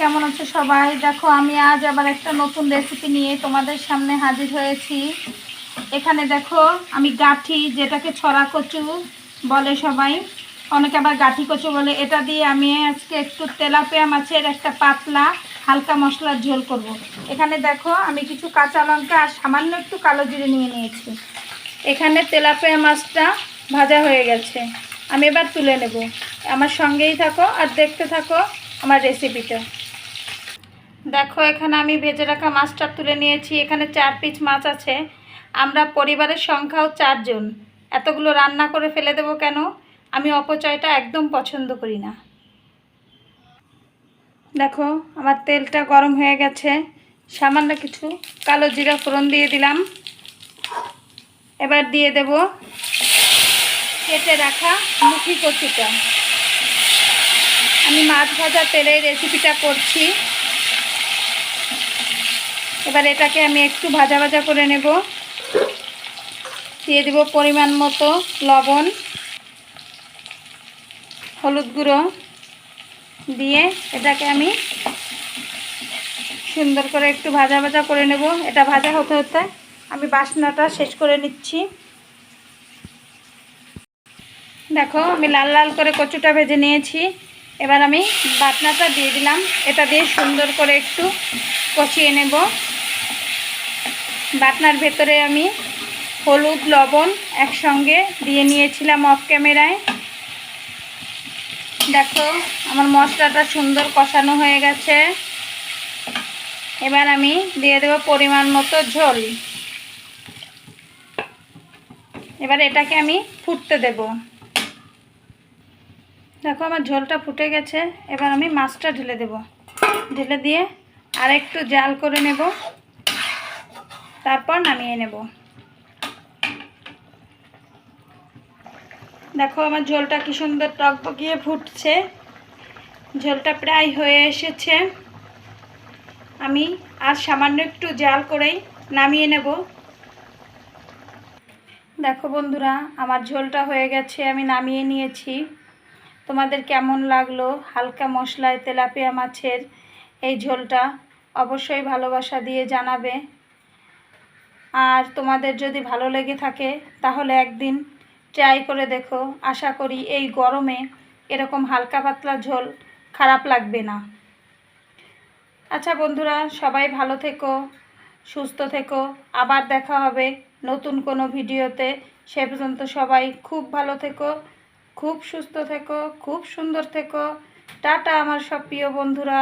কেমন আছো সবাই? দেখো, আমি আজ আবার একটা নতুন রেসিপি নিয়ে তোমাদের সামনে হাজির হয়েছি। এখানে দেখো, আমি গাঠি, যেটাকে ছড়া কচু বলে সবাই। অনেকে আবার গাঠি কচু বলে। এটা দিয়ে আমি আজকে একটু তেলাপিয়া মাছের একটা পাতলা, হালকা মশলার ঝোল করব। এখানে দেখো, আমি কিছু কাঁচা লঙ্কা আর সামান্য একটু কালো জিরে নিয়ে নিয়েছি। এখানে তেলাপিয়া মাছটা ভাজা হয়ে গেছে। আমি এবার তুলে নেব। আমার সঙ্গেই থাকো আর দেখতে থাকো আমার রেসিপিটা দেখো, এখানে আমি ভেজে রাখা মাছটা তুলে নিয়েছি। এখানে চার পিস মাছ আছে। আমরা পরিবারের সংখ্যাও চারজন। এতগুলো রান্না করে ফেলে দেবো কেন? আমি অপচয়টা একদম পছন্দ করি না। দেখো, আমার তেলটা গরম হয়ে গেছে। সামান্য কিছু কালো জিরা ফোড়ন দিয়ে দিলাম। এবার দিয়ে দেব কেটে রাখা মুখি কচুটা। আমি মাছ ভাজা তেলের রেসিপিটা করছি। এবার এটাকে আমি একটু ভাজা ভাজা করে নেব। দিয়ে দেব পরিমাণ মতো লবণ, হলুদ গুঁড়ো দিয়ে এটাকে আমি সুন্দর করে একটু ভাজা ভাজা করে নেব। এটা ভাজা হতে হতে আমি বাসনাটা শেষ করে নিচ্ছি। দেখো, আমি লাল লাল করে কচুটা ভেজে নিয়েছি। এবার আমি বাটনাটা দিয়ে দিলাম। এটা দিয়ে সুন্দর করে একটু কষিয়ে নেব। বাটনার ভেতরে আমি হলুদ, লবণ একসঙ্গে দিয়ে নিয়েছিলাম অফ ক্যামেরায় দেখো, আমার মশলাটা সুন্দর কষানো হয়ে গেছে। এবার আমি দিয়ে দেবো পরিমাণ মতো ঝোল। এবার এটাকে আমি ফুটতে দেব। দেখো, আমার ঝোলটা ফুটে গেছে। এবার আমি মাছটা ঢেলে দেব। ঢেলে দিয়ে আর একটু জাল করে নেব। তারপর নামিয়ে নেব। দেখো আমার ঝোলটা কি সুন্দর টক টকবকিয়ে ফুটছে। ঝোলটা প্রায় হয়ে এসেছে। আমি আর সামান্য একটু জাল করেই নামিয়ে নেব। দেখো বন্ধুরা, আমার ঝোলটা হয়ে গেছে, আমি নামিয়ে নিয়েছি। তোমাদের কেমন লাগল? হালকা মশলায় তেলাপিয়া মাছের এই ঝোলটা অবশ্যই ভালোবাসা দিয়ে জানাবে। আর তোমাদের যদি ভালো লেগে থাকে, তাহলে একদিন ট্রাই করে দেখো। আশা করি এই গরমে এরকম হালকা পাতলা ঝোল খারাপ লাগবে না। আচ্ছা বন্ধুরা, সবাই ভালো থেকো, সুস্থ থেকো। আবার দেখা হবে নতুন কোনো ভিডিওতে। সে পর্যন্ত সবাই খুব ভালো থেকো, খুব সুস্থ থেকো, খুব সুন্দর থেকো। টাটা আমার সব প্রিয় বন্ধুরা।